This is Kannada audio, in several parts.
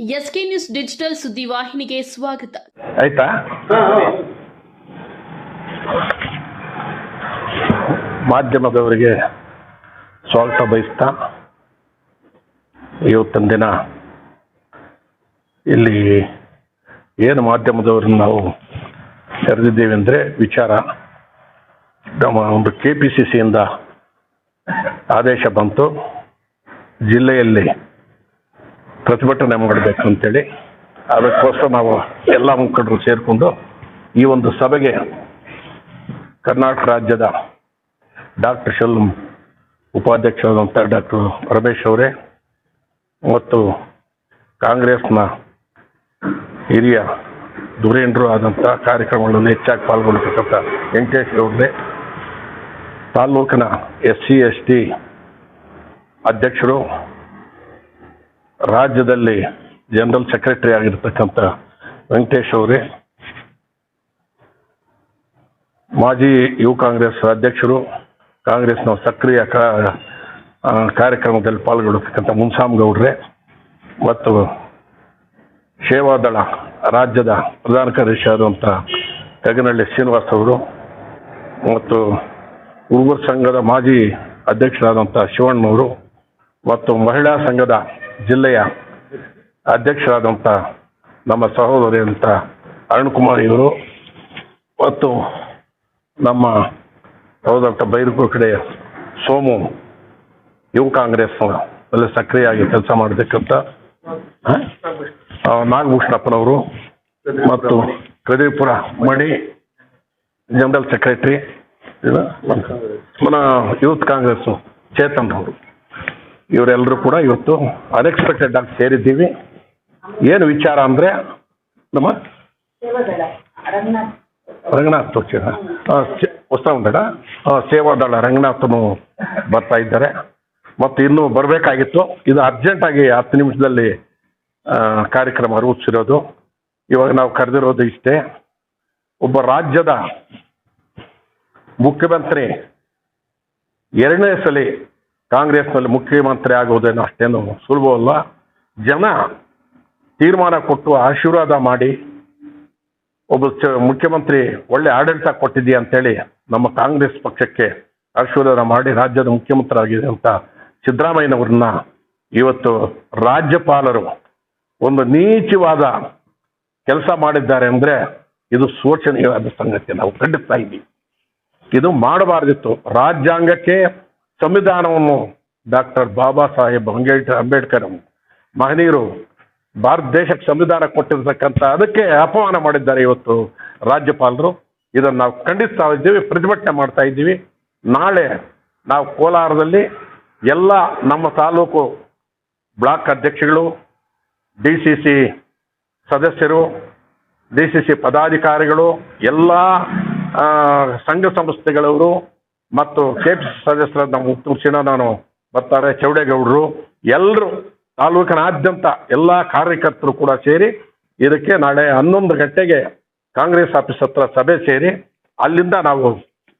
ಎಸ್ಕೆ ನ್ಯೂಸ್ ಡಿಜಿಟಲ್ ಸುದ್ದಿವಾಹಿನಿಗೆ ಸ್ವಾಗತ. ಆಯ್ತಾ? ಮಾಧ್ಯಮದವರಿಗೆ ಸ್ವಾಗತ ಬಯಸ್ತಾ ಇವತ್ತಿನ ದಿನ ಇಲ್ಲಿ ಏನು ಮಾಧ್ಯಮದವ್ರನ್ನ ನಾವು ಕರೆದಿದ್ದೇವೆ ಅಂದರೆ ವಿಚಾರ. ನಮ್ಮ ಒಂದು ಕೆ ಪಿ ಸಿ ಸಿಯಿಂದ ಆದೇಶ ಬಂತು. ಜಿಲ್ಲೆಯಲ್ಲಿ ಪ್ರತಿಭಟನೆ ಮಾಡಬೇಕು ಅಂತೇಳಿ ಅದಕ್ಕೋಸ್ಕರ ನಾವು ಎಲ್ಲ ಮುಖಂಡರು ಸೇರಿಕೊಂಡು ಈ ಒಂದು ಸಭೆಗೆ ಕರ್ನಾಟಕ ರಾಜ್ಯದ ಡಾಕ್ಟರ್ ಶೆಲ್ಮ್ ಉಪಾಧ್ಯಕ್ಷರಾದಂಥ ಡಾಕ್ಟರ್ ಪರಮೇಶ್ ಅವರೇ ಮತ್ತು ಕಾಂಗ್ರೆಸ್ನ ಹಿರಿಯ ಧುರೇಂದ್ರ ಆದಂಥ ಕಾರ್ಯಕ್ರಮಗಳಲ್ಲಿ ಹೆಚ್ಚಾಗಿ ಪಾಲ್ಗೊಳ್ಳತಕ್ಕಂಥ ವೆಂಕಟೇಶ್ ಅವ್ರನ್ನೇ ತಾಲ್ಲೂಕಿನ ಎಸ್ ಸಿ ಎಸ್ ಟಿ ಅಧ್ಯಕ್ಷರು ರಾಜ್ಯದಲ್ಲಿ ಜನರಲ್ ಸೆಕ್ರೆಟರಿ ಆಗಿರ್ತಕ್ಕಂಥ ವೆಂಕಟೇಶ್ ಅವರೇ, ಮಾಜಿ ಯುವ ಕಾಂಗ್ರೆಸ್ ಅಧ್ಯಕ್ಷರು, ಕಾಂಗ್ರೆಸ್ನ ಸಕ್ರಿಯ ಕಾರ್ಯಕ್ರಮದಲ್ಲಿ ಪಾಲ್ಗೊಳ್ಳತಕ್ಕಂಥ ಮುನ್ಸಾಮ್ ಗೌಡ್ರೆ ಮತ್ತು ಸೇವಾದಳ ರಾಜ್ಯದ ಪ್ರಧಾನ ಕಾರ್ಯದರ್ಶಿ ಆದಂಥ ಶ್ರೀನಿವಾಸ್ ಅವರು ಮತ್ತು ಹುಡುಗರ ಸಂಘದ ಮಾಜಿ ಅಧ್ಯಕ್ಷರಾದಂಥ ಶಿವಣ್ಣವರು ಮತ್ತು ಮಹಿಳಾ ಸಂಘದ ಜಿಲ್ಲೆಯ ಅಧ್ಯಕ್ಷರಾದಂಥ ನಮ್ಮ ಸಹೋದರಿ ಅಂತ ಅರುಣ್ಕುಮಾರ್ ಇವರು ಮತ್ತು ನಮ್ಮ ಸಹೋದರ ಬೈರೂರು ಕಡೆ ಸೋಮು ಯುವ ಕಾಂಗ್ರೆಸ್ ಅಲ್ಲಿ ಸಕ್ರಿಯವಾಗಿ ಕೆಲಸ ಮಾಡತಕ್ಕಂಥ ನಾಗಭೂಷಣಪ್ಪನವರು ಮತ್ತು Kadipura Mani general secretary youth Congress Chetan ಅವರು. ಇವರೆಲ್ಲರೂ ಕೂಡ ಇವತ್ತು ಅನ್ಎಕ್ಸ್ಪೆಕ್ಟೆಡ್ ಆಗಿ ಸೇರಿದ್ದೀವಿ. ಏನು ವಿಚಾರ ಅಂದರೆ ನಮ್ಮ ರಂಗನಾಥ್. ಹೊಸ ಉಂಟಡ ಸೇವಾದಳ ರಂಗನಾಥನು ಬರ್ತಾ ಇದ್ದಾರೆ. ಮತ್ತು ಇನ್ನೂ ಬರಬೇಕಾಗಿತ್ತು. ಇದು ಅರ್ಜೆಂಟಾಗಿ ಹತ್ತು ನಿಮಿಷದಲ್ಲಿ ಕಾರ್ಯಕ್ರಮ ರೂಪಿಸಿರೋದು. ಇವಾಗ ನಾವು ಕರೆದಿರೋದು ಇಷ್ಟೇ. ಒಬ್ಬ ರಾಜ್ಯದ ಮುಖ್ಯಮಂತ್ರಿ ಎರಡನೇ ಸಲ ಕಾಂಗ್ರೆಸ್ನಲ್ಲಿ ಮುಖ್ಯಮಂತ್ರಿ ಆಗುವುದೇನು ಅಷ್ಟೇನು ಸುಲಭವಲ್ಲ. ಜನ ತೀರ್ಮಾನ ಕೊಟ್ಟು ಆಶೀರ್ವಾದ ಮಾಡಿ, ಒಬ್ಬ ಮುಖ್ಯಮಂತ್ರಿ ಒಳ್ಳೆ ಆಡಳಿತ ಕೊಟ್ಟಿದ್ದೀಯ ಅಂತೇಳಿ ನಮ್ಮ ಕಾಂಗ್ರೆಸ್ ಪಕ್ಷಕ್ಕೆ ಆಶೀರ್ವಾದ ಮಾಡಿ ರಾಜ್ಯದ ಮುಖ್ಯಮಂತ್ರಿ ಆಗಿದೆ ಅಂತ ಸಿದ್ದರಾಮಯ್ಯನವ್ರನ್ನ ಇವತ್ತು ರಾಜ್ಯಪಾಲರು ಒಂದು ನೀಚವಾದ ಕೆಲಸ ಮಾಡಿದ್ದಾರೆ ಅಂದ್ರೆ ಇದು ಶೋಚನೀಯವಾದ ಸಂಗತಿ. ನಾವು ಖಂಡಿಸ್ತಾ ಇದ್ದೀವಿ. ಇದು ಮಾಡಬಾರ್ದಿತ್ತು. ರಾಜ್ಯಾಂಗಕ್ಕೆ ಸಂವಿಧಾನವನ್ನು ಡಾಕ್ಟರ್ ಬಾಬಾ ಸಾಹೇಬ್ ಅಂಬೇಡ್ಕರ್ ಅಂಬೇಡ್ಕರ್ ಮಹನೀಯರು, ಭಾರತ ದೇಶಕ್ಕೆ ಸಂವಿಧಾನ ಕೊಟ್ಟಿರ್ತಕ್ಕಂಥ ಅದಕ್ಕೆ ಅಪಮಾನ ಮಾಡಿದ್ದಾರೆ ಇವತ್ತು ರಾಜ್ಯಪಾಲರು. ಇದನ್ನು ನಾವು ಖಂಡಿಸ್ತಾ ಇದ್ದೀವಿ ಪ್ರತಿಭಟನೆ ಮಾಡ್ತಾ ಇದ್ದೀವಿ ನಾಳೆ ನಾವು ಕೋಲಾರದಲ್ಲಿ ಎಲ್ಲ ನಮ್ಮ ತಾಲೂಕು ಬ್ಲಾಕ್ ಅಧ್ಯಕ್ಷಗಳು, ಡಿ ಸಿ ಸಿ ಸದಸ್ಯರು, ಡಿ ಸಿ ಸಿ ಪದಾಧಿಕಾರಿಗಳು, ಎಲ್ಲ ಸಂಘ ಸಂಸ್ಥೆಗಳವರು ಮತ್ತು ಕೆ ಪಿ ಸಿ ಸದಸ್ಯರಾದ ನಮ್ಮ ಮುತ್ತುರ್ಸಿನ ನಾನು ಬರ್ತಾರೆ, ಚೌಡೇಗೌಡರು ಎಲ್ಲರೂ ತಾಲೂಕಿನಾದ್ಯಂತ ಎಲ್ಲ ಕಾರ್ಯಕರ್ತರು ಕೂಡ ಸೇರಿ ಇದಕ್ಕೆ ನಾಳೆ ಹನ್ನೊಂದು ಗಂಟೆಗೆ ಕಾಂಗ್ರೆಸ್ ಆಫೀಸ್ ಹತ್ರ ಸಭೆ ಸೇರಿ ಅಲ್ಲಿಂದ ನಾವು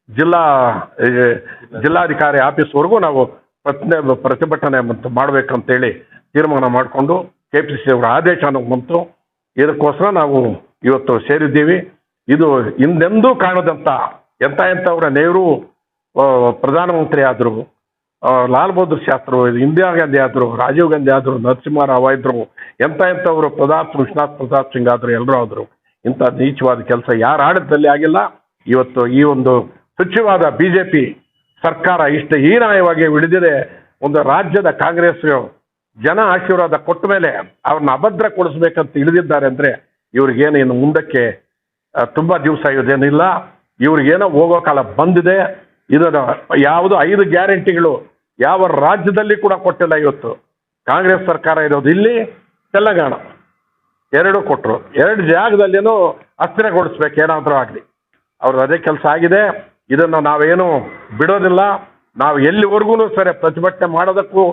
ಜಿಲ್ಲಾ ಜಿಲ್ಲಾಧಿಕಾರಿ ಆಫೀಸ್ವರೆಗೂ ನಾವು ಪ್ರತಿಭಟನೆ ಮತ್ತು ಮಾಡಬೇಕಂತೇಳಿ ತೀರ್ಮಾನ ಮಾಡಿಕೊಂಡು ಕೆ ಪಿ ಸಿ ಅವರ ಆದೇಶ ಬಂತು. ಇದಕ್ಕೋಸ್ಕರ ನಾವು ಇವತ್ತು ಸೇರಿದ್ದೀವಿ. ಇದು ಹಿಂದೆಂದೂ ಕಾಣದಂತ ಎಂಥ ಎಂಥವ್ರ ನೆಹರು ಪ್ರಧಾನಮಂತ್ರಿ ಆದರು ಲಾಲ್ ಬಹದ್ದೂರ್ ಶಾಸ್ತ್ರು, ಇಂದಿರಾ ಗಾಂಧಿ ಆದರು, ರಾಜೀವ್ ಗಾಂಧಿ ಆದರು, ನರಸಿಂಹರಾವ್ ಇದ್ರು ಎಂಥ ಎಂಥವರು ಪ್ರತಾಪ್ ವಿಶ್ವನಾಥ್ ಪ್ರತಾಪ್ ಸಿಂಗ್ ಆದರು, ಎಲ್ಲರೂ ಆದರು. ಇಂಥ ನೀಚವಾದ ಕೆಲಸ ಯಾರ ಆಡಳಿತದಲ್ಲಿ ಆಗಿಲ್ಲ. ಇವತ್ತು ಈ ಒಂದು ತುಚ್ಛವಾದ ಬಿಜೆಪಿ ಸರ್ಕಾರ ಇಷ್ಟು ಹೀನಾಯವಾಗಿ ಉಳಿದಿದೆ ಒಂದು ರಾಜ್ಯದ ಕಾಂಗ್ರೆಸ್ ಜನ ಆಶೀರ್ವಾದ ಕೊಟ್ಟ ಮೇಲೆ ಅವ್ರನ್ನ ಅಭದ್ರಗೊಳಿಸ್ಬೇಕಂತ ಇಳಿದಿದ್ದಾರೆ ಅಂದರೆ ಇವ್ರಿಗೇನು ಇನ್ನು ಮುಂದಕ್ಕೆ ತುಂಬ ತುಂಬಾ ದಿವಸ ಇದೇನಿಲ್ಲ. ಇವ್ರಿಗೇನೋ ಹೋಗೋ ಕಾಲ ಬಂದಿದೆ. ಇದನ್ನು ಯಾವುದು ಐದು ಗ್ಯಾರಂಟಿಗಳು ಯಾವ ರಾಜ್ಯದಲ್ಲಿ ಕೂಡ ಕೊಟ್ಟಿಲ್ಲ ಇವತ್ತು. ಕಾಂಗ್ರೆಸ್ ಸರ್ಕಾರ ಇರೋದು ಇಲ್ಲಿ ತೆಲಂಗಾಣ. ಎರಡು ಕೊಟ್ಟರು ಎರಡು ಜಾಗದಲ್ಲಿನೂ ಅಸ್ಥಿರಗೊಳಿಸ್ಬೇಕು, ಏನಾದರೂ ಆಗಲಿ. ಅವ್ರದ್ದು ಅದೇ ಕೆಲಸ ಆಗಿದೆ. ಇದನ್ನು ನಾವೇನು ಬಿಡೋದಿಲ್ಲ. ನಾವು ಎಲ್ಲಿವರೆಗೂ ಸರಿ ಪ್ರತಿಭಟನೆ ಮಾಡೋದಕ್ಕೂ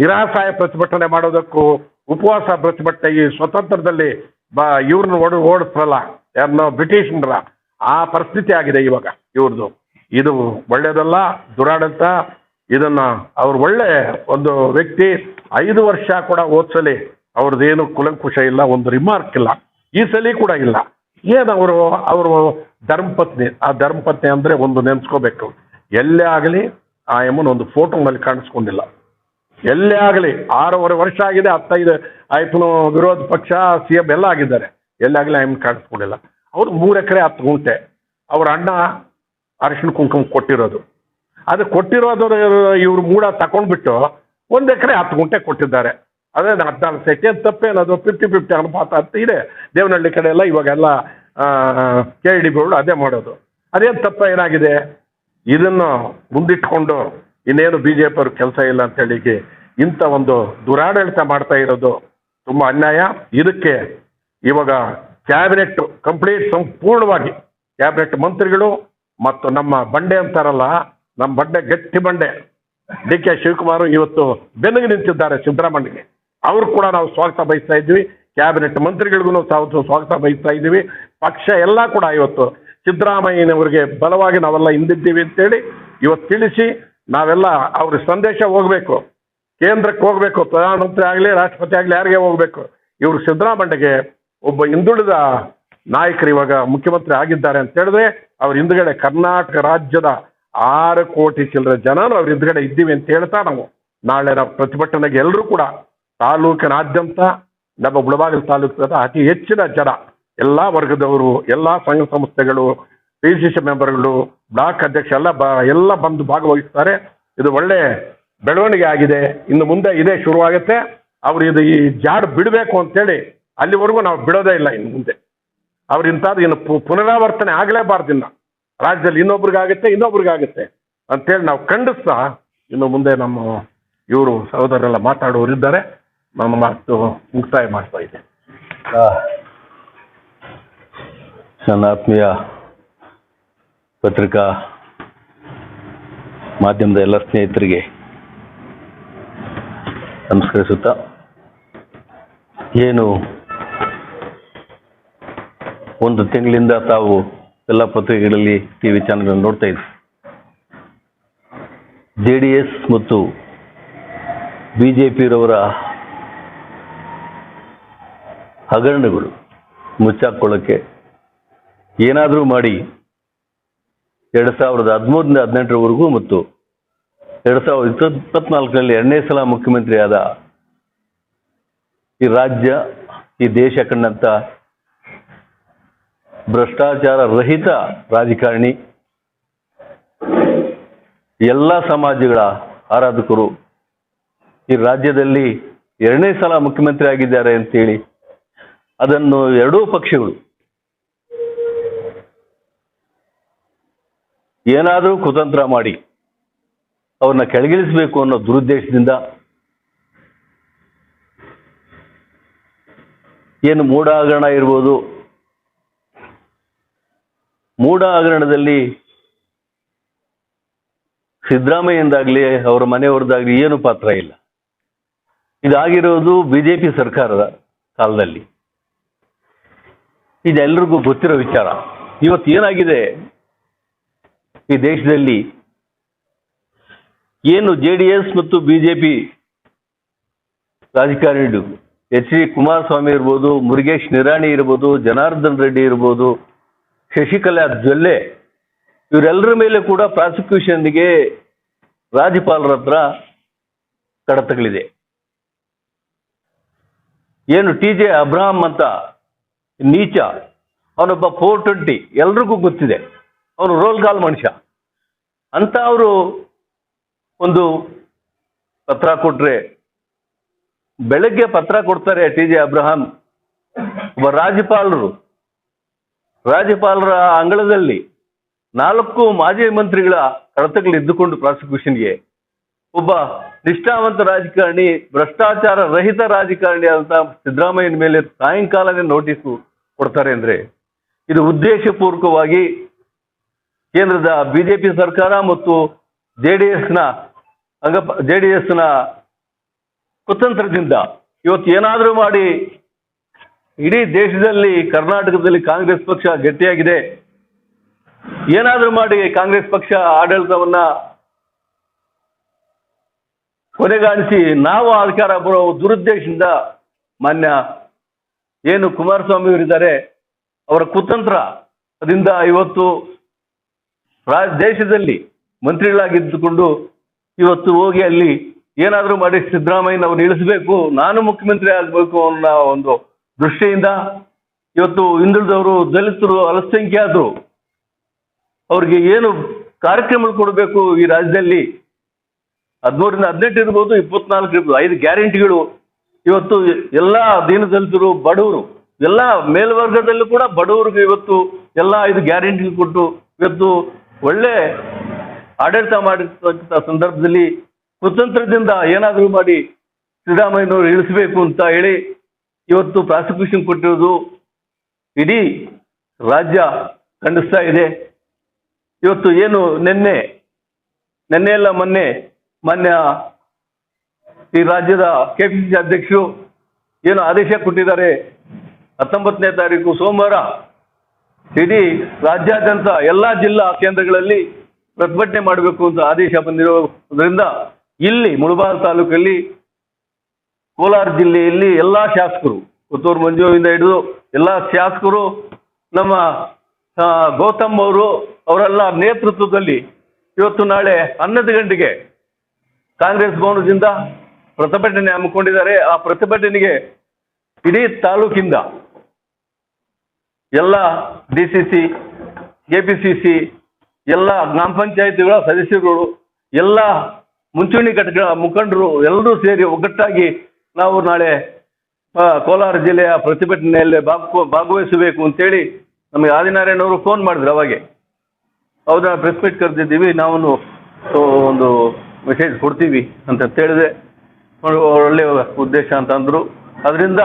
ನಿರಾಸಾಯ ಪ್ರತಿಭಟನೆ ಮಾಡೋದಕ್ಕೂ, ಉಪವಾಸ ಪ್ರತಿಭಟನೆ ಈ ಸ್ವತಂತ್ರದಲ್ಲಿ ಬ, ಇವ್ರನ್ನ ಓಡಿ, ಓಡಿಸ್ರಲ್ಲ. ಯಾರನ್ನೋ ಬ್ರಿಟಿಷ್ರ ಆ ಪರಿಸ್ಥಿತಿ ಆಗಿದೆ ಇವಾಗ ಇವ್ರದ್ದು. ಇದು ಒಳ್ಳೆಯದಲ್ಲ ದುರಾಡಳಿತ ಇದನ್ನು ಅವ್ರು ಒಳ್ಳೆ ಒಂದು ವ್ಯಕ್ತಿ ಐದು ವರ್ಷ ಕೂಡ ಓದ್ಸಲಿ ಅವ್ರದ್ದೇನು ಕುಲಂಕುಶ ಇಲ್ಲ, ಒಂದು ರಿಮಾರ್ಕ್ ಇಲ್ಲ. ಈ ಸಲ ಕೂಡ ಇಲ್ಲ. ಏನು ಅವರು ಅವರು ಧರ್ಮಪತ್ನಿ, ಆ ಧರ್ಮಪತ್ನಿ ಅಂದರೆ ಒಂದು ನೆನೆಸ್ಕೋಬೇಕು. ಎಲ್ಲೇ ಆಗಲಿ ಆ ಎಮ್ಮನ ಒಂದು ಫೋಟೋನಲ್ಲಿ ಕಾಣಿಸ್ಕೊಂಡಿಲ್ಲ. ಎಲ್ಲೇ ಆಗಲಿ, ಆರೂವರೆ ವರ್ಷ ಆಗಿದೆ, ಹತ್ತೈದು ಆಯ್ತು, ವಿರೋಧ ಪಕ್ಷ ಸಿ ಎಂ ಎಲ್ಲ ಆಗಿದ್ದಾರೆ. ಎಲ್ಲೇ ಆಗಲಿ ಕಾಣಿಸ್ಕೊಂಡಿಲ್ಲ. ಅವ್ರು ಮೂರು ಎಕರೆ ಹತ್ತು ಗುಂಟೆ. ಅವ್ರ ಅಣ್ಣ ಅರಿಶಿಣ ಕುಂಕುಮ ಕೊಟ್ಟಿರೋದು. ಅದು ಕೊಟ್ಟಿರೋದು ಇವ್ರು ಮೂಡ ತಗೊಂಡ್ಬಿಟ್ಟು ಒಂದು ಎಕರೆ ಹತ್ತು ಗುಂಟೆ ಕೊಟ್ಟಿದ್ದಾರೆ. ಅದೇ ಹದಿನಾಲ್ಕು ಸೆಕೆಂಡ್ ತಪ್ಪೇನದು ಫಿಫ್ಟಿ ಫಿಫ್ಟಿ ಅನುಪಾತ ಅಂತ ಇದೆ. ದೇವನಹಳ್ಳಿ ಕಡೆ ಎಲ್ಲ ಇವಾಗೆಲ್ಲ ಕೆ ಡಿ ಬೋರ್ಡ್ ಅದೇ ಮಾಡೋದು. ಅದೇನು ತಪ್ಪ ಏನಾಗಿದೆ? ಇದನ್ನು ಮುಂದಿಟ್ಕೊಂಡು ಇನ್ನೇನು ಬಿ ಜೆ ಪಿಯವ್ರ ಕೆಲಸ ಇಲ್ಲ ಅಂತ ಹೇಳಿ ಇಂಥ ಒಂದು ದುರಾಡಳಿತ ಮಾಡ್ತಾ ಇರೋದು ತುಂಬ ಅನ್ಯಾಯ. ಇದಕ್ಕೆ ಇವಾಗ ಕ್ಯಾಬಿನೆಟ್ ಕಂಪ್ಲೀಟ್ ಸಂಪೂರ್ಣವಾಗಿ, ಕ್ಯಾಬಿನೆಟ್ ಮಂತ್ರಿಗಳು ಮತ್ತು ನಮ್ಮ ಬಂಡೆ ಅಂತಾರಲ್ಲ, ನಮ್ಮ ಬಂಡೆ ಗಟ್ಟಿ ಬಂಡೆ. ಡಿ ಕೆ ಶಿವಕುಮಾರ್ ಇವತ್ತು ಬೆನ್ನಿಗೆ ನಿಂತಿದ್ದಾರೆ ಸಿದ್ದರಾಮಯ್ಯಗೆ. ಅವರು ಕೂಡ ನಾವು ಸ್ವಾಗತ ಬಯಸ್ತಾ ಇದ್ವಿ. ಕ್ಯಾಬಿನೆಟ್ ಮಂತ್ರಿಗಳಿಗೂ ನಾವು ಸ್ವಾಗತ ಬಯಸ್ತಾ ಇದ್ದೀವಿ ಪಕ್ಷ ಎಲ್ಲ ಕೂಡ ಇವತ್ತು ಸಿದ್ದರಾಮಯ್ಯನವರಿಗೆ ಬಲವಾಗಿ ನಾವೆಲ್ಲ ಹಿಂದಿದ್ದೀವಿ ಅಂತೇಳಿ ಇವತ್ತು ತಿಳಿಸಿ ನಾವೆಲ್ಲ ಅವ್ರ ಸಂದೇಶ ಹೋಗಬೇಕು. ಕೇಂದ್ರಕ್ಕೆ ಹೋಗಬೇಕು. ಪ್ರಧಾನಮಂತ್ರಿ ಆಗಲಿ, ರಾಷ್ಟ್ರಪತಿ ಆಗಲಿ, ಯಾರಿಗೆ ಹೋಗಬೇಕು. ಇವರು ಸಿದ್ದರಾಮಯ್ಯಗೆ ಒಬ್ಬ ಹಿಂದುಳಿದ ನಾಯಕರು ಇವಾಗ ಮುಖ್ಯಮಂತ್ರಿ ಆಗಿದ್ದಾರೆ ಅಂತ ಹೇಳಿದ್ರೆ ಅವ್ರ ಹಿಂದ್ಗಡೆ ಕರ್ನಾಟಕ ರಾಜ್ಯದ ಆರು ಕೋಟಿ ಚಿಲ್ಲರೆ ಜನನು ಅವ್ರ ಹಿಂದ್ಗಡೆ ಇದ್ದೀವಿ ಅಂತ ಹೇಳ್ತಾ ನಾವು. ನಾಳೆ ನಾವು ಪ್ರತಿಭಟನೆಗೆ ಎಲ್ಲರೂ ಕೂಡ ತಾಲೂಕಿನಾದ್ಯಂತ ನಮ್ಮ ಮುಳಬಾಗಿಲು ತಾಲೂಕಿನ ಅತಿ ಹೆಚ್ಚಿನ ಜನ ಎಲ್ಲ ವರ್ಗದವರು, ಎಲ್ಲ ಸಂಘ ಸಂಸ್ಥೆಗಳು ಪಿ ಸಿ ಸಿ ಮೆಂಬರ್ಗಳು, ಬ್ಲಾಕ್ ಅಧ್ಯಕ್ಷ ಎಲ್ಲ ಬ, ಎಲ್ಲ ಬಂದು ಭಾಗವಹಿಸ್ತಾರೆ. ಇದು ಒಳ್ಳೆ ಬೆಳವಣಿಗೆ ಆಗಿದೆ. ಇನ್ನು ಮುಂದೆ ಇದೇ ಶುರುವಾಗುತ್ತೆ. ಅವರು ಇದು ಈ ಜಾಡ್ ಬಿಡಬೇಕು ಅಂತೇಳಿ ಅಲ್ಲಿವರೆಗೂ ನಾವು ಬಿಡೋದೇ ಇಲ್ಲ ಇನ್ನು ಮುಂದೆ. ಅವ್ರು ಇಂಥದ್ದು ಇನ್ನು ಪುನರಾವರ್ತನೆ ಆಗಲೇಬಾರ್ದು ಇನ್ನು ರಾಜ್ಯದಲ್ಲಿ ಇನ್ನೊಬ್ರಿಗಾಗುತ್ತೆ ಇನ್ನೊಬ್ರಿಗಾಗುತ್ತೆ ಅಂತೇಳಿ ನಾವು ಖಂಡಿಸ್ತಾ ಇನ್ನು ಮುಂದೆ ನಮ್ಮ ಇವರು ಸಹೋದರರೆಲ್ಲ ಮಾತಾಡೋರಿದ್ದಾರೆ ನಮ್ಮ ಮಾತು ಮುಕ್ತಾಯ ಮಾಡ್ತಾ ಇದೆ ನನ್ನ ಆತ್ಮೀಯ ಪತ್ರಿಕಾ ಮಾಧ್ಯಮದ ಎಲ್ಲ ಸ್ನೇಹಿತರಿಗೆ ನಮಸ್ಕರಿಸುತ್ತಾ, ಏನು ಒಂದು ತಿಂಗಳಿಂದ ತಾವು ಎಲ್ಲ ಪತ್ರಿಕೆಗಳಲ್ಲಿ ಟಿ ವಿ ಚಾನಲ್ ನೋಡ್ತಾ ಇದ್ವಿ. ಜೆ ಡಿ ಎಸ್ ಮತ್ತು ಬಿ ಜೆ ಪಿರವರ ಹಗರಣಗಳು ಮುಚ್ಚಾಕೊಳ್ಳೋಕ್ಕೆ ಏನಾದರೂ ಮಾಡಿ ಎರಡು ಸಾವಿರದ ಹದಿಮೂರರಿಂದ ಹದಿನೆಂಟರವರೆಗೂ ಮತ್ತು ಎರಡು ಸಾವಿರದ ಇಪ್ಪತ್ ಇಪ್ಪತ್ನಾಲ್ಕರಲ್ಲಿ ಎರಡನೇ ಸಲ ಮುಖ್ಯಮಂತ್ರಿಯಾದ ಈ ರಾಜ್ಯ, ಈ ದೇಶ ಕಂಡಂಥ ಭ್ರಷ್ಟಾಚಾರ ರಹಿತ ರಾಜಕಾರಣಿ. ಎಲ್ಲ ಸಮಾಜಗಳ ಆರಾಧಕರು ಈ ರಾಜ್ಯದಲ್ಲಿ ಎರಡನೇ ಸಲ ಮುಖ್ಯಮಂತ್ರಿ ಆಗಿದ್ದಾರೆ ಅಂತೇಳಿ ಅದನ್ನು ಎರಡೂ ಪಕ್ಷಗಳು ಏನಾದರೂ ಕುತಂತ್ರ ಮಾಡಿ ಅವ್ರನ್ನ ಕೆಳಗಿಳಿಸಬೇಕು ಅನ್ನೋ ದುರುದ್ದೇಶದಿಂದ ಏನು ಮೂಢ ಇರ್ಬೋದು ಮೂಢ ಹಗರಣದಲ್ಲಿ ಸಿದ್ದರಾಮಯ್ಯಂದಾಗ್ಲಿ ಅವರ ಮನೆಯವ್ರದ್ದಾಗ್ಲಿ ಏನು ಪಾತ್ರ ಇಲ್ಲ. ಇದಾಗಿರೋದು ಬಿಜೆಪಿ ಸರ್ಕಾರದ ಕಾಲದಲ್ಲಿ. ಇದೆಲ್ಲರಿಗೂ ಗೊತ್ತಿರೋ ವಿಚಾರ. ಇವತ್ತು ಏನಾಗಿದೆ? ಈ ದೇಶದಲ್ಲಿ ಏನು ಜೆ ಡಿ ಎಸ್ ಮತ್ತು ಬಿಜೆಪಿ ರಾಜಕಾರಣಿಗಳು, ಎಚ್ ಡಿ ಕುಮಾರಸ್ವಾಮಿ ಇರ್ಬೋದು, ಮುರುಗೇಶ್ ನಿರಾಣಿ ಇರ್ಬೋದು, ಜನಾರ್ದನ್ ರೆಡ್ಡಿ ಇರ್ಬೋದು ಶಶಿಕಲಾ ಜೊಲ್ಲೆ ಇವರೆಲ್ಲರ ಮೇಲೆ ಕೂಡ ಪ್ರಾಸಿಕ್ಯೂಷನ್ಗೆ ರಾಜ್ಯಪಾಲರ ಹತ್ರ ಕಡತಗಳಿದೆ. ಏನು ಟಿ ಜೆ ಅಬ್ರಾಹಂ ಅಂತ ನೀಚ, ಅವನೊಬ್ಬ ಫೋರ್ ಟ್ವೆಂಟಿ, ಎಲ್ರಿಗೂ ಗೊತ್ತಿದೆ. ಅವನು ರೋಲ್ ಕಾಲ್ ಮನುಷ್ಯ. ಅಂತ ಅವರು ಒಂದು ಪತ್ರ ಕೊಟ್ರೆ, ಬೆಳಗ್ಗೆ ಪತ್ರ ಕೊಡ್ತಾರೆ ಟಿ ಜೆ ಅಬ್ರಹಾಂ, ಒಬ್ಬ ರಾಜ್ಯಪಾಲರು. ರಾಜ್ಯಪಾಲರ ಅಂಗಳದಲ್ಲಿ ನಾಲ್ಕು ಮಾಜಿ ಮಂತ್ರಿಗಳ ಕಡತಗಳು ಇದ್ದುಕೊಂಡು ಪ್ರಾಸಿಕ್ಯೂಷನ್ಗೆ. ಒಬ್ಬ ನಿಷ್ಠಾವಂತ ರಾಜಕಾರಣಿ, ಭ್ರಷ್ಟಾಚಾರ ರಹಿತ ರಾಜಕಾರಣಿ ಅಂತ ಸಿದ್ದರಾಮಯ್ಯನ ಮೇಲೆ ಸಾಯಂಕಾಲನೇ ನೋಟಿಸ್ ಕೊಡ್ತಾರೆ ಅಂದ್ರೆ ಇದು ಉದ್ದೇಶಪೂರ್ವಕವಾಗಿ ಕೇಂದ್ರದ ಬಿಜೆಪಿ ಸರ್ಕಾರ ಮತ್ತು ಜೆ ಡಿ ಎಸ್ನ ಅಂಗ ಜೆ ಡಿ ಎಸ್ನ ಕುತಂತ್ರದಿಂದ ಇವತ್ತು ಏನಾದರೂ ಮಾಡಿ ಇಡೀ ದೇಶದಲ್ಲಿ ಕರ್ನಾಟಕದಲ್ಲಿ ಕಾಂಗ್ರೆಸ್ ಪಕ್ಷ ಗಟ್ಟಿಯಾಗಿದೆ. ಏನಾದರೂ ಮಾಡಿ ಕಾಂಗ್ರೆಸ್ ಪಕ್ಷ ಆಡಳಿತವನ್ನ ಕೊನೆಗಾಣಿಸಿ, ನಾವು ಅಧಿಕಾರ ಬರೋ ದುರುದ್ದೇಶದಿಂದ ಮಾನ್ಯ ಏನು ಕುಮಾರಸ್ವಾಮಿ ಅವರಿದ್ದಾರೆ, ಅವರ ಕುತಂತ್ರ, ಅದರಿಂದ ಇವತ್ತು ರಾಜ, ದೇಶದಲ್ಲಿ ಮಂತ್ರಿಗಳಾಗಿದ್ದುಕೊಂಡು ಇವತ್ತು ಹೋಗಿ ಅಲ್ಲಿ ಏನಾದರೂ ಮಾಡಿ ಸಿದ್ದರಾಮಯ್ಯನವ್ರು ಇಳಿಸಬೇಕು, ನಾನು ಮುಖ್ಯಮಂತ್ರಿ ಆಗಬೇಕು ಅನ್ನೋ ಒಂದು ದೃಷ್ಟಿಯಿಂದ ಇವತ್ತು ಹಿಂದುಳಿದವರು ದಲಿತರು ಅಲ್ಪಸಂಖ್ಯಾತರು, ಅವ್ರಿಗೆ ಏನು ಕಾರ್ಯಕ್ರಮ ಕೊಡಬೇಕು ಈ ರಾಜ್ಯದಲ್ಲಿ? ಹದಿಮೂರಿಂದ ಹದಿನೆಂಟು ಇರ್ಬೋದು, ಇಪ್ಪತ್ನಾಲ್ಕು ಇರ್ಬೋದು, ಐದು ಗ್ಯಾರಂಟಿಗಳು. ಇವತ್ತು ಎಲ್ಲ ದೀನದಲಿತರು, ಬಡವರು, ಎಲ್ಲ ಮೇಲ್ವರ್ಗದಲ್ಲೂ ಕೂಡ ಬಡವರಿಗೆ ಇವತ್ತು ಎಲ್ಲ ಐದು ಗ್ಯಾರಂಟಿ ಕೊಟ್ಟು ಇವತ್ತು ಒಳ್ಳೆ ಆಡಳಿತ ಮಾಡಿರ್ತಕ್ಕಂಥ ಸಂದರ್ಭದಲ್ಲಿ ಸ್ವತಂತ್ರದಿಂದ ಏನಾದರೂ ಮಾಡಿ ಸಿದ್ದರಾಮಯ್ಯನವರು ಇಳಿಸಬೇಕು ಅಂತ ಹೇಳಿ ಇವತ್ತು ಪ್ರಾಸಿಕ್ಯೂಷನ್ ಕೊಟ್ಟಿರೋದು ಇಡೀ ರಾಜ್ಯ ಖಂಡಿಸ್ತಾ ಇದೆ. ಇವತ್ತು ಏನು ನಿನ್ನೆ ನಿನ್ನೆ ಎಲ್ಲ ಮೊನ್ನೆ, ಮಾನ್ಯ ಈ ರಾಜ್ಯದ ಕೆಪಿಸಿಸಿ ಅಧ್ಯಕ್ಷರು ಏನು ಆದೇಶ ಕೊಟ್ಟಿದ್ದಾರೆ. ಹತ್ತೊಂಬತ್ತನೇ ತಾರೀಕು ಸೋಮವಾರ ಇಡೀ ರಾಜ್ಯಾದ್ಯಂತ ಎಲ್ಲ ಜಿಲ್ಲಾ ಕೇಂದ್ರಗಳಲ್ಲಿ ಪ್ರತಿಭಟನೆ ಮಾಡಬೇಕು ಅಂತ ಆದೇಶ ಬಂದಿರೋದ್ರಿಂದ ಇಲ್ಲಿ ಮುಳಬಾರ್ ತಾಲೂಕಲ್ಲಿ ಕೋಲಾರ ಜಿಲ್ಲೆಯಲ್ಲಿ ಎಲ್ಲ ಶಾಸಕರು, ಪುತ್ತೂರು ಮಂಜುವಿಂದ ಹಿಡಿದು ಎಲ್ಲ ಶಾಸಕರು, ನಮ್ಮ ಗೌತಮ್ ಅವರು ಅವರೆಲ್ಲ ನೇತೃತ್ವದಲ್ಲಿ ಇವತ್ತು ನಾಳೆ ಹನ್ನೊಂದು ಗಂಟೆಗೆ ಕಾಂಗ್ರೆಸ್ ಭವನದಿಂದ ಪ್ರತಿಭಟನೆ ಹಮ್ಮಿಕೊಂಡಿದ್ದಾರೆ. ಆ ಪ್ರತಿಭಟನೆಗೆ ಇಡೀ ತಾಲೂಕಿಂದ ಎಲ್ಲ D C C A P C C ಎಲ್ಲ ಗ್ರಾಮ ಪಂಚಾಯತಿಗಳ ಸದಸ್ಯರುಗಳು, ಎಲ್ಲ ಮುಂಚೂಣಿ ಘಟಕಗಳ ಮುಖಂಡರು ಎಲ್ಲರೂ ಸೇರಿ ಒಗ್ಗಟ್ಟಾಗಿ ನಾವು ನಾಳೆ ಕೋಲಾರ ಜಿಲ್ಲೆಯ ಪ್ರತಿಭಟನೆಯಲ್ಲಿ ಭಾಗ, ಭಾಗವಹಿಸಬೇಕು ಅಂತೇಳಿ ನಮಗೆ ಆದಿನಾರಾಯಣ ಅವರು ಫೋನ್ ಮಾಡಿದ್ರು ಅವಾಗೆ. ಹೌದಾ ಪ್ರೆಸ್ ಮೀಟ್ ಕರೆದಿದ್ದೀವಿ ನಾವು ಒಂದು ಮೆಸೇಜ್ ಕೊಡ್ತೀವಿ ಅಂತ ಹೇಳಿದೆ. ಒಳ್ಳೆ- ಒಳ್ಳೆಯ ಉದ್ದೇಶ ಅಂತ ಅಂದರು. ಅದರಿಂದ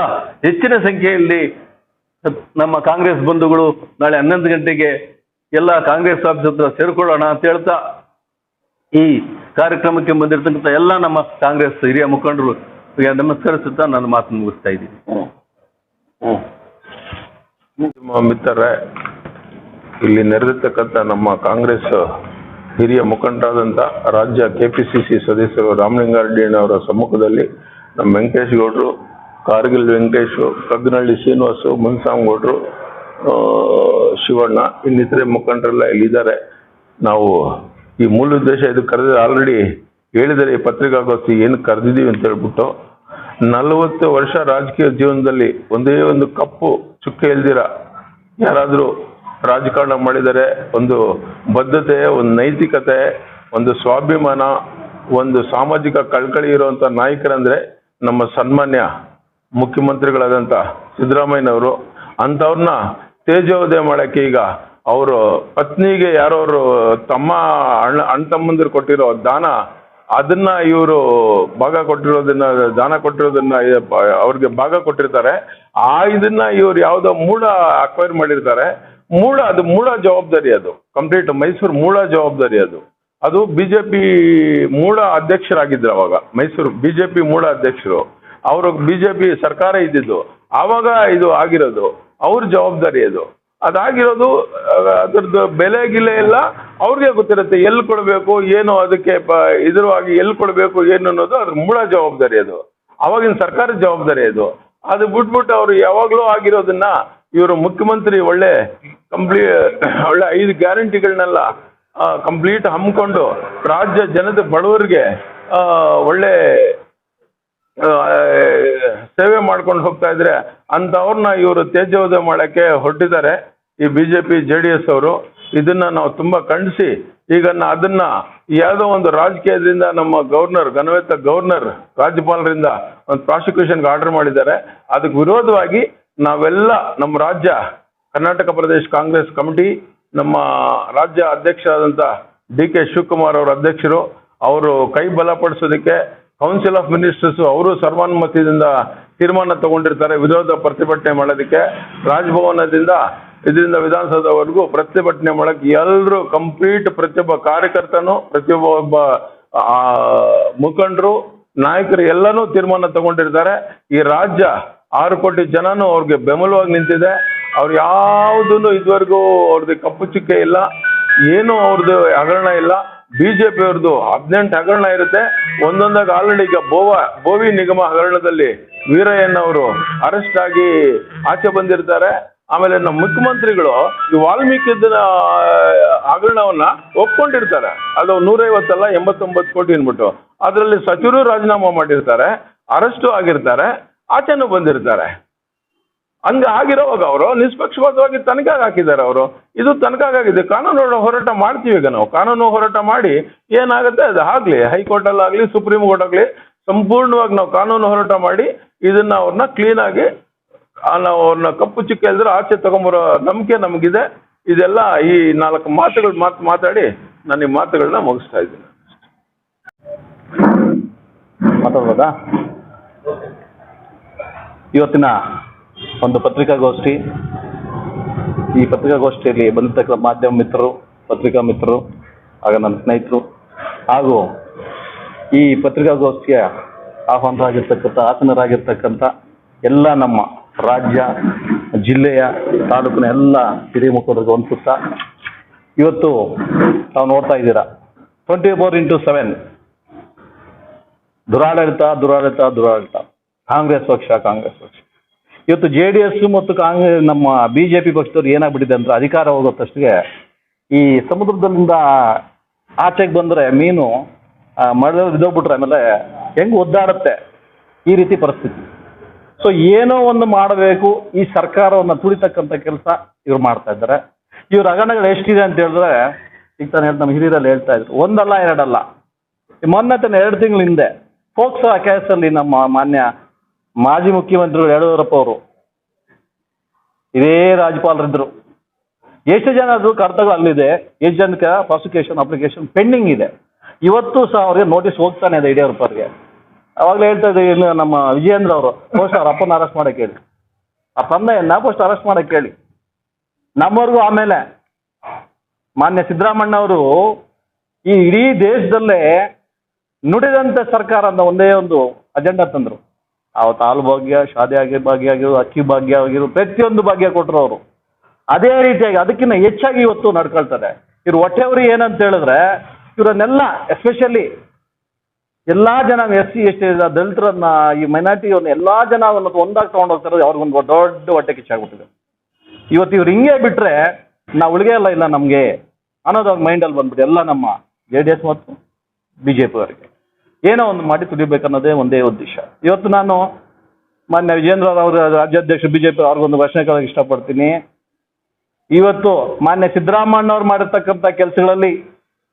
ಹೆಚ್ಚಿನ ಸಂಖ್ಯೆಯಲ್ಲಿ ನಮ್ಮ ಕಾಂಗ್ರೆಸ್ ಬಂಧುಗಳು ನಾಳೆ ಹನ್ನೊಂದು ಗಂಟೆಗೆ ಎಲ್ಲ ಕಾಂಗ್ರೆಸ್ ಆಫೀಸ್ ಹತ್ರ ಸೇರಿಕೊಳ್ಳೋಣ ಅಂತ ಹೇಳ್ತಾ ಈ ಕಾರ್ಯಕ್ರಮಕ್ಕೆ ಬಂದಿರತಕ್ಕಂಥ ಎಲ್ಲ ನಮ್ಮ ಕಾಂಗ್ರೆಸ್ ಹಿರಿಯ ಮುಖಂಡರು ನಮಸ್ಕರಿಸುತ್ತಾ ನಾನು ಮಾತು ಮುಗಿಸ್ತಾ ಇದ್ದೀನಿ. ನಿಮ್ಮ ಇಲ್ಲಿ ನೆರೆದಿರ್ತಕ್ಕಂಥ ನಮ್ಮ ಕಾಂಗ್ರೆಸ್ ಹಿರಿಯ ಮುಖಂಡರಾದಂಥ ರಾಜ್ಯ ಕೆಪಿಸಿಸಿ ಸದಸ್ಯರು ರಾಮಲಿಂಗಾರೆಡ್ಡಿಯವರ ಸಮ್ಮುಖದಲ್ಲಿ ನಮ್ಮ ವೆಂಕಟೇಶ್ ಗೌಡ್ರು, ಕಾರ್ಗಿಲ್ ವೆಂಕಟೇಶು ಕಗ್ನಹಳ್ಳಿ ಶ್ರೀನಿವಾಸು ಮುನ್ಸಾಮಗೌಡ್ರು ಶಿವಣ್ಣ, ಇನ್ನಿತರೆ ಮುಖಂಡರೆಲ್ಲ ಇಲ್ಲಿದ್ದಾರೆ. ನಾವು ಈ ಮೂಲ ಉದ್ದೇಶ ಇದು ಕರೆದ ಆಲ್ರೆಡಿ ಹೇಳಿದರೆ ಪತ್ರಿಕಾಗೋಷ್ಠಿ ಏನು ಕರೆದಿದ್ದೀವಿ ಅಂತ ಹೇಳ್ಬಿಟ್ಟು, ನಲವತ್ತು ವರ್ಷ ರಾಜಕೀಯ ಜೀವನದಲ್ಲಿ ಒಂದೇ ಒಂದು ಕಪ್ಪು ಚುಕ್ಕೆ ಇಲ್ದಿರ? ಯಾರಾದರೂ ರಾಜಕಾರಣ ಮಾಡಿದರೆ ಒಂದು ಬದ್ಧತೆ, ಒಂದು ನೈತಿಕತೆ, ಒಂದು ಸ್ವಾಭಿಮಾನ, ಒಂದು ಸಾಮಾಜಿಕ ಕಳ್ಕಳಿ ಇರುವಂಥ ನಾಯಕರಂದರೆ ನಮ್ಮ ಸನ್ಮಾನ್ಯ ಮುಖ್ಯಮಂತ್ರಿಗಳಾದಂಥ ಸಿದ್ದರಾಮಯ್ಯನವರು. ಅಂಥವ್ರನ್ನ ತೇಜೋದಯ ಮಾಡೋಕ್ಕೆ ಈಗ ಅವರು ಪತ್ನಿಗೆ ಯಾರೋ ಅವರು ತಮ್ಮ ಅಣ್ಣ ಅಣ್ಣ ತಮ್ಮಂದಿರು ಕೊಟ್ಟಿರೋ ದಾನ ಅದನ್ನ ಇವರು ಭಾಗ ಕೊಟ್ಟಿರೋದನ್ನ, ದಾನ ಕೊಟ್ಟಿರೋದನ್ನ ಅವ್ರಿಗೆ ಭಾಗ ಕೊಟ್ಟಿರ್ತಾರೆ. ಆ ಇದನ್ನ ಇವ್ರು ಯಾವ್ದೋ ಮೂಳ ಅಕ್ವೈರ್ ಮಾಡಿರ್ತಾರೆ. ಮೂಳ ಅದು ಮೂಳ ಜವಾಬ್ದಾರಿ ಅದು. ಕಂಪ್ಲೀಟ್ ಮೈಸೂರು ಮೂಳ ಜವಾಬ್ದಾರಿ ಅದು. ಅದು ಬಿಜೆಪಿ ಮೂಳ ಅಧ್ಯಕ್ಷರಾಗಿದ್ರು ಅವಾಗ. ಮೈಸೂರು ಬಿಜೆಪಿ ಮೂಳ ಅಧ್ಯಕ್ಷರು. ಅವರು ಬಿಜೆಪಿ ಸರ್ಕಾರ ಇದ್ದಿದ್ದು. ಆವಾಗ ಇದು ಆಗಿರೋದು. ಅವ್ರ ಜವಾಬ್ದಾರಿ ಅದು. ಅದಾಗಿರೋದು ಅದ್ರದ್ದು ಬೆಲೆ ಗಿಲೆ ಎಲ್ಲ ಅವ್ರಿಗೆ ಗೊತ್ತಿರುತ್ತೆ. ಎಲ್ಲಿ ಕೊಡಬೇಕು, ಏನು ಅದಕ್ಕೆ ಪ, ಇದ್ರವಾಗಿ ಎಲ್ಲಿ ಕೊಡಬೇಕು, ಏನು ಅನ್ನೋದು ಅದ್ರ ಮೂಲ ಜವಾಬ್ದಾರಿ ಅದು. ಅವಾಗಿನ ಸರ್ಕಾರದ ಜವಾಬ್ದಾರಿ ಅದು. ಅದು ಬಿಟ್ಬಿಟ್ಟು ಅವರು ಯಾವಾಗಲೂ ಆಗಿರೋದನ್ನ ಇವರು ಮುಖ್ಯಮಂತ್ರಿ ಒಳ್ಳೆ ಕಂಪ್ಲೀ, ಒಳ್ಳೆ ಐದು ಗ್ಯಾರಂಟಿಗಳನ್ನೆಲ್ಲ ಕಂಪ್ಲೀಟ್ ಹಮ್ಮಿಕೊಂಡು ರಾಜ್ಯ ಜನತೆ ಬಡವರಿಗೆ ಒಳ್ಳೆ ಸೇವೆ ಮಾಡ್ಕೊಂಡು ಹೋಗ್ತಾ ಇದ್ರೆ ಅಂಥವ್ರನ್ನ ಇವರು ತೇಜೋದಯ ಮಾಡೋಕ್ಕೆ ಹೊರಟಿದ್ದಾರೆ. ಈ ಬಿಜೆಪಿ ಜೆ ಡಿ ಎಸ್ ಅವರು ಇದನ್ನ ನಾವು ತುಂಬಾ ಖಂಡಿಸಿ, ಈಗ ಅದನ್ನ ಯಾವುದೋ ಒಂದು ರಾಜಕೀಯದಿಂದ ನಮ್ಮ ಗವರ್ನರ್ ಗಣವೇತ ಗವರ್ನರ್ ರಾಜ್ಯಪಾಲರಿಂದ ಒಂದು ಪ್ರಾಸಿಕ್ಯೂಷನ್ಗೆ ಆರ್ಡರ್ ಮಾಡಿದ್ದಾರೆ. ಅದಕ್ಕೆ ವಿರೋಧವಾಗಿ ನಾವೆಲ್ಲ ನಮ್ಮ ರಾಜ್ಯ, ಕರ್ನಾಟಕ ಪ್ರದೇಶ ಕಾಂಗ್ರೆಸ್ ಕಮಿಟಿ, ನಮ್ಮ ರಾಜ್ಯ ಅಧ್ಯಕ್ಷರಾದಂಥ ಡಿ ಕೆ ಶಿವಕುಮಾರ್ ಅವರ ಅಧ್ಯಕ್ಷರು, ಅವರು ಕೈ ಬಲಪಡಿಸೋದಕ್ಕೆ ಕೌನ್ಸಿಲ್ ಆಫ್ ಮಿನಿಸ್ಟರ್ಸ್ ಅವರು ಸರ್ವಾನುಮತದಿಂದ ತೀರ್ಮಾನ ತಗೊಂಡಿರ್ತಾರೆ, ವಿರೋಧ ಪ್ರತಿಭಟನೆ ಮಾಡೋದಕ್ಕೆ. ರಾಜಭವನದಿಂದ, ಇದರಿಂದ ವಿಧಾನಸೌಧವರೆಗೂ ಪ್ರತಿಭಟನೆ ಮಾಡಕ್ಕೆ ಎಲ್ಲರೂ ಕಂಪ್ಲೀಟ್ ಪ್ರತಿಯೊಬ್ಬ ಕಾರ್ಯಕರ್ತನು ಪ್ರತಿಯೊಬ್ಬ ಮುಖಂಡರು, ನಾಯಕರು ಎಲ್ಲನೂ ತೀರ್ಮಾನ ತಗೊಂಡಿರ್ತಾರೆ. ಈ ರಾಜ್ಯ ಆರು ಕೋಟಿ ಜನನು ಅವ್ರಿಗೆ ಬೆಂಬಲವಾಗಿ ನಿಂತಿದೆ. ಅವ್ರು ಯಾವುದನ್ನು ಇದುವರೆಗೂ ಅವ್ರದ್ದು ಕಪ್ಪು ಚುಕ್ಕೆ ಇಲ್ಲ, ಏನು ಅವ್ರದ್ದು ಹಗರಣ ಇಲ್ಲ. ಬಿಜೆಪಿ ಅವ್ರದ್ದು ಹದಿನೆಂಟು ಹಗರಣ ಇರುತ್ತೆ. ಒಂದೊಂದಾಗ ಆಲ್ರೆಡಿ ಈಗ ಬೋವ, ಬೋವಿ ನಿಗಮ ಹಗರಣದಲ್ಲಿ ವೀರಯ್ಯನ್ ಅವರು ಅರೆಸ್ಟ್ ಆಗಿ ಆಚೆ ಬಂದಿರ್ತಾರೆ. ಆಮೇಲೆ ನಮ್ಮ ಮುಖ್ಯಮಂತ್ರಿಗಳು ಈ ವಾಲ್ಮೀಕಿ ಹಗರಣವನ್ನ ಒಪ್ಕೊಂಡಿರ್ತಾರೆ. ಅದು ನೂರೈವತ್ತಲ್ಲ, ಎಂಬತ್ತೊಂಬತ್ತು ಕೋಟಿ ಅಂದ್ಬಿಟ್ಟು. ಅದರಲ್ಲಿ ಸಚಿವರು ರಾಜೀನಾಮೆ ಮಾಡಿರ್ತಾರೆ, ಅರೆಸ್ಟು ಆಗಿರ್ತಾರೆ, ಆಚೆನೂ ಬಂದಿರ್ತಾರೆ. ಹಂಗ ಆಗಿರೋವಾಗ ಅವರು ನಿಷ್ಪಕ್ಷಪಾತವಾಗಿ ತನಿಖೆಗೆ ಹಾಕಿದ್ದಾರೆ ಅವರು. ಇದು ತನಿಖೆಗಾಗಿದೆ ಕಾನೂನು ಹೋರಾಟ ಮಾಡ್ತೀವಿ ಈಗ ನಾವು. ಕಾನೂನು ಹೋರಾಟ ಮಾಡಿ ಏನಾಗುತ್ತೆ ಅದು ಆಗ್ಲಿ ಹೈಕೋರ್ಟಲ್ಲಾಗಲಿ ಸುಪ್ರೀಂ ಕೋರ್ಟ್ ಆಗಲಿ, ಸಂಪೂರ್ಣವಾಗಿ ನಾವು ಕಾನೂನು ಹೋರಾಟ ಮಾಡಿ ಇದನ್ನ ಅವ್ರನ್ನ ಕ್ಲೀನಾಗಿ ನಾವು ಅವ್ರನ್ನ ಕಪ್ಪು ಚಿಕ್ಕ ಇದ್ರೆ ಆಚೆ ತಗೊಂಬರೋ ನಂಬಿಕೆ ನಮಗಿದೆ. ಇದೆಲ್ಲ ಈ ನಾಲ್ಕು ಮಾತುಗಳು ಮಾತು ಮಾತಾಡಿ ನಾನು ಈ ಮಾತುಗಳನ್ನ ಮುಗಿಸ್ತಾ ಇದ್ದೀನಿ. ಮಾತಾಡ್ಬೋದಾ? ಇವತ್ತಿನ ಒಂದು ಪತ್ರಿಕಾಗೋಷ್ಠಿ. ಈ ಪತ್ರಿಕಾಗೋಷ್ಠಿಯಲ್ಲಿ ಬಂದಿರ್ತಕ್ಕಂಥ ಮಾಧ್ಯಮ ಮಿತ್ರರು, ಪತ್ರಿಕಾ ಮಿತ್ರರು, ಆಗ ನನ್ನ ಸ್ನೇಹಿತರು ಹಾಗೂ ಈ ಪತ್ರಿಕಾಗೋಷ್ಠಿಯ ಆಹ್ವಾನರಾಗಿರ್ತಕ್ಕಂಥ, ಆಸನರಾಗಿರ್ತಕ್ಕಂಥ ಎಲ್ಲ ನಮ್ಮ ರಾಜ್ಯ, ಜಿಲ್ಲೆಯ ತಾಲೂಕಿನ ಎಲ್ಲ ಹಿರಿಯ ಮುಖಂಡರಿಗೆ ಹೊಂದಿಸುತ್ತಾ ಇವತ್ತು ನಾವು ನೋಡ್ತಾ ಇದ್ದೀರಾ ಟ್ವೆಂಟಿ ಫೋರ್ ಇಂಟು ಸೆವೆನ್ ದುರಾಡಳಿತ ದುರಾಡಳಿತ ದುರಾಡಳಿತ. ಕಾಂಗ್ರೆಸ್ ಪಕ್ಷ ಕಾಂಗ್ರೆಸ್ ಪಕ್ಷ. ಇವತ್ತು ಜೆ ಡಿ ಎಸ್ ಮತ್ತು ಕಾಂಗ್ರೆಸ್ ನಮ್ಮ ಬಿ ಜೆ ಪಿ ಪಕ್ಷದವ್ರು ಏನಾಗ್ಬಿಟ್ಟಿದೆ ಅಂದ್ರೆ ಅಧಿಕಾರ ಹೋಗೋತ್ತಷ್ಟಿಗೆ ಈ ಸಮುದ್ರದಲ್ಲಿಂದ ಆಚೆಗೆ ಬಂದ್ರೆ ಮೀನು ಮಳೆ ಬಿದ್ದೋಗ್ಬಿಟ್ರೆ ಆಮೇಲೆ ಹೆಂಗ್ ಒದ್ದಾಡುತ್ತೆ ಈ ರೀತಿ ಪರಿಸ್ಥಿತಿ. ಸೊ ಏನೋ ಒಂದು ಮಾಡಬೇಕು, ಈ ಸರ್ಕಾರವನ್ನು ತುಳಿತಕ್ಕಂಥ ಕೆಲಸ ಇವ್ರು ಮಾಡ್ತಾ ಇದ್ದಾರೆ. ಇವ್ರ ಹಗರಣಗಳು ಎಷ್ಟಿದೆ ಅಂತ ಹೇಳಿದ್ರೆ, ಈಗ ತಾನು ಹೇಳಿ ನಮ್ಮ ಹಿರಿಯರಲ್ಲಿ ಹೇಳ್ತಾ ಇದ್ರು, ಒಂದಲ್ಲ ಎರಡಲ್ಲ. ಮೊನ್ನೆ ತಾನೆ ಎರಡು ತಿಂಗಳ ಹಿಂದೆ ಫೋಕ್ಸೋ ಕೇಸಲ್ಲಿ ನಮ್ಮ ಮಾನ್ಯ ಮಾಜಿ ಮುಖ್ಯಮಂತ್ರಿಗಳು ಯಡಿಯೂರಪ್ಪ ಅವರು ಇದೇ ರಾಜ್ಯಪಾಲರಿದ್ದರು ಎಷ್ಟು ಜನ ಅದು ಕರ್ತವ್ಯ ಅಲ್ಲಿದೆ. ಎಷ್ಟು ಜನಕ್ಕೆ ಪ್ರಾಸಿಕ್ಯೂಷನ್ ಅಪ್ಲಿಕೇಶನ್ ಪೆಂಡಿಂಗ್ ಇದೆ. ಇವತ್ತು ಸಹ ಅವ್ರಿಗೆ ನೋಟಿಸ್ ಹೋಗ್ತಾನೆ ಇದೆ ಯಡಿಯೂರಪ್ಪ ಅವ್ರಿಗೆ ಅವಾಗಲೇ ಹೇಳ್ತಾ ಇದ್ದೀವಿ ಇನ್ನು ನಮ್ಮ ವಿಜಯೇಂದ್ರ ಅವರು ಪೋಸ್ಟ್ ಅವ್ರ ಅಪ್ಪನ ಅರೆಸ್ಟ್ ಮಾಡಕ್ಕೆ ಹೇಳಿ. ಆ ತಂದೆಯನ್ನ ಪೋಸ್ಟ್ ಅರೆಸ್ಟ್ ಮಾಡಕ್ಕೆ ಹೇಳಿ. ನಮ್ಮವ್ರಿಗೂ ಆಮೇಲೆ. ಮಾನ್ಯ ಸಿದ್ದರಾಮಣ್ಣ ಅವರು ಈ ಇಡೀ ದೇಶದಲ್ಲೇ ನುಡಿದಂತ ಸರ್ಕಾರ ಅಂತ ಒಂದೇ ಒಂದು ಅಜೆಂಡಾ ತಂದ್ರು. ಅವತ್ತು ಹಾಲು ಭಾಗ್ಯ, ಶಾದಿ ಆಗಿ ಭಾಗ್ಯ ಆಗಿರೋ ಅಕ್ಕಿ ಭಾಗ್ಯ ಆಗಿರೋ ಪ್ರತಿಯೊಂದು ಭಾಗ್ಯ ಕೊಟ್ಟರು ಅವರು. ಅದೇ ರೀತಿಯಾಗಿ ಅದಕ್ಕಿಂತ ಹೆಚ್ಚಾಗಿ ಇವತ್ತು ನಡ್ಕೊಳ್ತಾರೆ ಇವ್ರು ಹೊಟ್ಟೆವ್ರಿ ಏನಂತ ಹೇಳಿದ್ರೆ, ಇವರನ್ನೆಲ್ಲ ಎಸ್ಪೆಷಲಿ ಎಲ್ಲಾ ಜನ ಎಸ್ ಸಿ, ಎಸ್ ಟಿ ದಲಿತರನ್ನ, ಈ ಮೈನಾರಿಟಿಯವ್ರನ್ನ ಎಲ್ಲಾ ಜನ ಅವನ್ನ ಒಂದಾಗಿ ತಗೊಂಡು ಹೋಗ್ತಾರೆ ಅವ್ರಿಗೊಂದು ದೊಡ್ಡ ಹೊಟ್ಟೆ ಕಿಚ್ಚಾಗ್ಬಿಟ್ಟಿದೆ ಇವತ್ತು ಇವ್ರು ಹಿಂಗೆ ಬಿಟ್ರೆ ನಾವು ಉಳಿಗೆ ಇಲ್ಲ ಇಲ್ಲ ನಮಗೆ ಅನ್ನೋದು ಅವ್ರ ಮೈಂಡಲ್ಲಿ ಬಂದ್ಬಿಟ್ಟು ಎಲ್ಲ ನಮ್ಮ ಜೆ ಡಿ ಎಸ್ ಮತ್ತು ಬಿ ಜೆ ಪಿ ಅವರಿಗೆ. ಏನೋ ಒಂದು ಮಾಡಿ ತುಡಿಬೇಕನ್ನೋದೇ ಒಂದೇ ಉದ್ದೇಶ. ಇವತ್ತು ನಾನು ಮಾನ್ಯ ವಿಜೇಂದ್ರ ಅವರ, ರಾಜ್ಯಾಧ್ಯಕ್ಷ ಬಿಜೆಪಿ ಅವ್ರಿಗೊಂದು ಘೋಷಣೆ ಕೇಳಕ್ಕೆ ಇಷ್ಟಪಡ್ತೀನಿ. ಇವತ್ತು ಮಾನ್ಯ ಸಿದ್ದರಾಮಣ್ಣ ಅವ್ರು ಮಾಡಿರ್ತಕ್ಕಂಥ ಕೆಲಸಗಳಲ್ಲಿ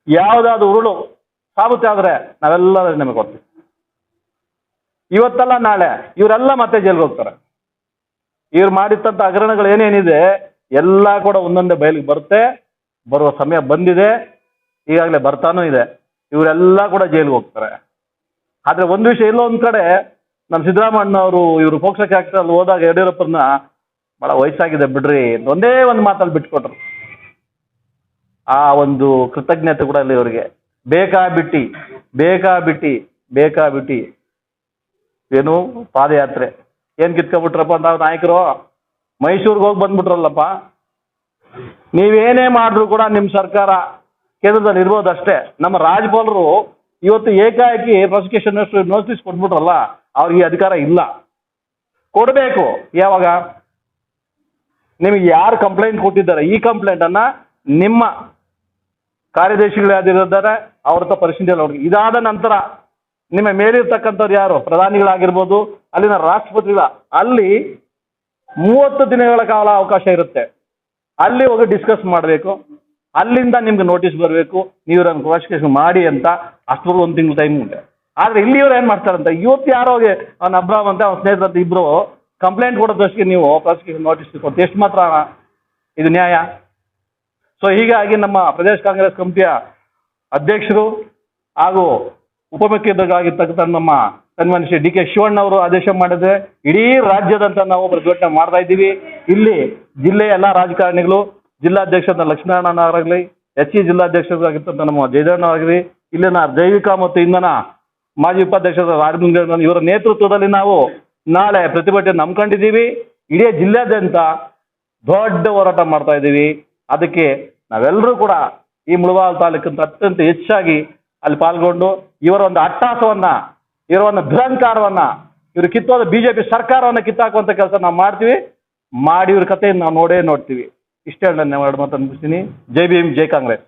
ಯಾವುದಾದ್ರು ಉರುಳು ಸಾಬುತ್ತೆ ಆದರೆ ನಾವೆಲ್ಲ ನಿಮಗೆ ಕೊಡ್ತೀವಿ ಇವತ್ತಲ್ಲ ನಾಳೆ ಇವರೆಲ್ಲ ಮತ್ತೆ ಜೈಲ್ಗೆ ಹೋಗ್ತಾರೆ. ಇವ್ರು ಮಾಡಿರ್ತಂಥ ಹಗರಣಗಳು ಏನೇನಿದೆ ಎಲ್ಲ ಕೂಡ ಒಂದೊಂದೇ ಬಯಲಿಗೆ ಬರುತ್ತೆ. ಬರುವ ಸಮಯ ಬಂದಿದೆ. ಈಗಾಗಲೇ ಬರ್ತಾನೂ ಇದೆ. ಇವರೆಲ್ಲ ಕೂಡ ಜೈಲಿಗೆ ಹೋಗ್ತಾರೆ. ಆದ್ರೆ ಒಂದು ವಿಷಯ ಎಲ್ಲೋ ಒಂದ್ ಕಡೆ ನಮ್ಮ ಸಿದ್ದರಾಮಣ್ಣ ಅವರು ಇವರು ಪೋಕ್ಷಕ್ಕೆ ಅಲ್ಲಿ ಹೋದಾಗ ಯಡಿಯೂರಪ್ಪನ ಬಹಳ ವಯಸ್ಸಾಗಿದೆ ಬಿಡ್ರಿ ಒಂದೇ ಒಂದು ಮಾತಲ್ಲಿ ಬಿಟ್ಕೊಟ್ರು. ಆ ಒಂದು ಕೃತಜ್ಞತೆ ಕೂಡ ಅಲ್ಲಿ ಇವರಿಗೆ. ಬೇಕಾ ಬಿಟ್ಟಿ ಬೇಕಾ ಬಿಟ್ಟಿ ಬೇಕಾ ಬಿಟ್ಟಿ ಏನು ಪಾದಯಾತ್ರೆ. ಏನ್ ಕಿತ್ಕೊಬಿಟ್ರಪ್ಪ ಅಂತ ನಾಯಕರು, ಮೈಸೂರಿಗೆ ಹೋಗಿ ಬಂದ್ಬಿಟ್ರಲ್ಲಪ್ಪ. ನೀವೇನೇ ಮಾಡಿದ್ರು ಕೂಡ ನಿಮ್ಮ ಸರ್ಕಾರ ಕೇಂದ್ರದಲ್ಲಿ ಇರ್ಬೋದು ಅಷ್ಟೇ ನಮ್ಮ ರಾಜ್ಯಪಾಲರು ಇವತ್ತು ಏಕಾಏಕಿ ಪ್ರಾಸಿಕ್ಯೂಷನ್ ನೋಟಿಸ್ ಕೊಟ್ಬಿಟ್ರಲ್ಲ, ಅವ್ರಿಗೆ ಅಧಿಕಾರ ಇಲ್ಲ. ಕೊಡಬೇಕು. ಯಾವಾಗ? ನಿಮಗೆ ಯಾರು ಕಂಪ್ಲೇಂಟ್ ಕೊಟ್ಟಿದ್ದಾರೆ? ಈ ಕಂಪ್ಲೇಂಟ್ ಅನ್ನ ನಿಮ್ಮ ಕಾರ್ಯದರ್ಶಿಗಳು ಯಾರಿದ್ದಾರೆ ಅವ್ರ ಹತ್ರ ನೋಡಿ ಇದಾದ ನಂತರ ನಿಮ್ಮ ಮೇಲಿರ್ತಕ್ಕಂಥವ್ರು ಯಾರು? ಪ್ರಧಾನಿಗಳಾಗಿರ್ಬೋದು, ಅಲ್ಲಿನ ರಾಷ್ಟ್ರಪತಿಗಳ, ಅಲ್ಲಿ ಮೂವತ್ತು ದಿನಗಳ ಕಾಲ ಅವಕಾಶ ಇರುತ್ತೆ. ಅಲ್ಲಿ ಹೋಗಿ ಡಿಸ್ಕಸ್ ಮಾಡಬೇಕು. ಅಲ್ಲಿಂದ ನಿಮ್ಗೆ ನೋಟಿಸ್ ಬರಬೇಕು. ನೀವು ಪ್ರಾಸಿಕ್ಯೂಷನ್ ಮಾಡಿ ಅಂತ ಅಷ್ಟವರೆಗೂ ಒಂದು ತಿಂಗಳು ಟೈಮ್ ಉಂಟು. ಆದ್ರೆ ಇಲ್ಲಿ ಇವ್ರು ಏನ್ ಮಾಡ್ತಾರಂತ, ಇವತ್ತು ಯಾರೋ ಅವ್ನ ಅಬ್ರಾಮ್ ಅಂತ ಅವ್ನ ಸ್ನೇಹಿತರ ಇಬ್ಬರು ಇಬ್ರು ಕಂಪ್ಲೇಂಟ್ ಕೊಡೋದಷ್ಟಕ್ಕೆ ನೀವು ಪ್ರಾಸಿಕ್ಯೂಷನ್ ನೋಟಿಸ್ ಕೊಟ್ಟು, ಎಷ್ಟು ಮಾತ್ರ ಇದು ನ್ಯಾಯ? ಸೊ ಹೀಗಾಗಿ ನಮ್ಮ ಪ್ರದೇಶ ಕಾಂಗ್ರೆಸ್ ಕಮಿಟಿಯ ಅಧ್ಯಕ್ಷರು ಹಾಗೂ ಉಪಮುಖ್ಯಮಂತ್ರಿಗಳಾಗಿರ್ತಕ್ಕಂಥ ನಮ್ಮ ಸನ್ಮಾನ್ಯ ಡಿ ಕೆ ಶಿವಣ್ಣ ಅವರು ಆದೇಶ ಮಾಡಿದ್ರೆ, ಇಡೀ ರಾಜ್ಯದಂತ ನಾವು ಪ್ರತಿಭಟನೆ ಮಾಡ್ತಾ ಇದ್ದೀವಿ. ಇಲ್ಲಿ ಜಿಲ್ಲೆಯ ಎಲ್ಲ ರಾಜಕಾರಣಿಗಳು ಜಿಲ್ಲಾಧ್ಯಕ್ಷ ಲಕ್ಷ್ಮೀನಾರಾಯಣ ಅವರಾಗಲಿ ಎಚ್ ಇ ಜಿಲ್ಲಾಧ್ಯಕ್ಷರಾಗಿರ್ತಕ್ಕಂಥ ನಮ್ಮ ಜಯದಣ್ಣ ಆಗಲಿ ಇಲ್ಲಿನ ಜೈವಿಕ ಮತ್ತು ಇಂಧನ ಮಾಜಿ ಉಪಾಧ್ಯಕ್ಷ ರಾಜಮಂಗ ಇವರ ನೇತೃತ್ವದಲ್ಲಿ ನಾವು ನಾಳೆ ಪ್ರತಿಭಟನೆ ನಂಬ್ಕೊಂಡಿದ್ದೀವಿ. ಇಡೀ ಜಿಲ್ಲೆಯಾದ್ಯಂತ ದೊಡ್ಡ ಹೋರಾಟ ಮಾಡ್ತಾ ಇದ್ದೀವಿ. ಅದಕ್ಕೆ ನಾವೆಲ್ಲರೂ ಕೂಡ ಈ ಮುಳಬಾಲ್ ತಾಲೂಕಿನ ಅತ್ಯಂತ ಹೆಚ್ಚಾಗಿ ಅಲ್ಲಿ ಪಾಲ್ಗೊಂಡು ಇವರ ಒಂದು ಅಟ್ಟಾಸವನ್ನ, ಇವರ ಒಂದು ದುರಂಕಾರವನ್ನ ಇವರು ಕಿತ್ತೋದ ಬಿಜೆಪಿ ಸರ್ಕಾರವನ್ನ ಕಿತ್ತಾಕುವಂತ ಕೆಲಸ ನಾವು ಮಾಡ್ತೀವಿ. ಮಾಡಿ ಇವ್ರ ಕಥೆಯನ್ನು ನಾವು ನೋಡೇ ನೋಡ್ತೀವಿ. ಇಷ್ಟೇ ನನ್ನ ಮುಗಿಸ್ತೀನಿ. ಜೈ ಭೀಮ್, ಜೈ ಕಾಂಗ್ರೆಸ್.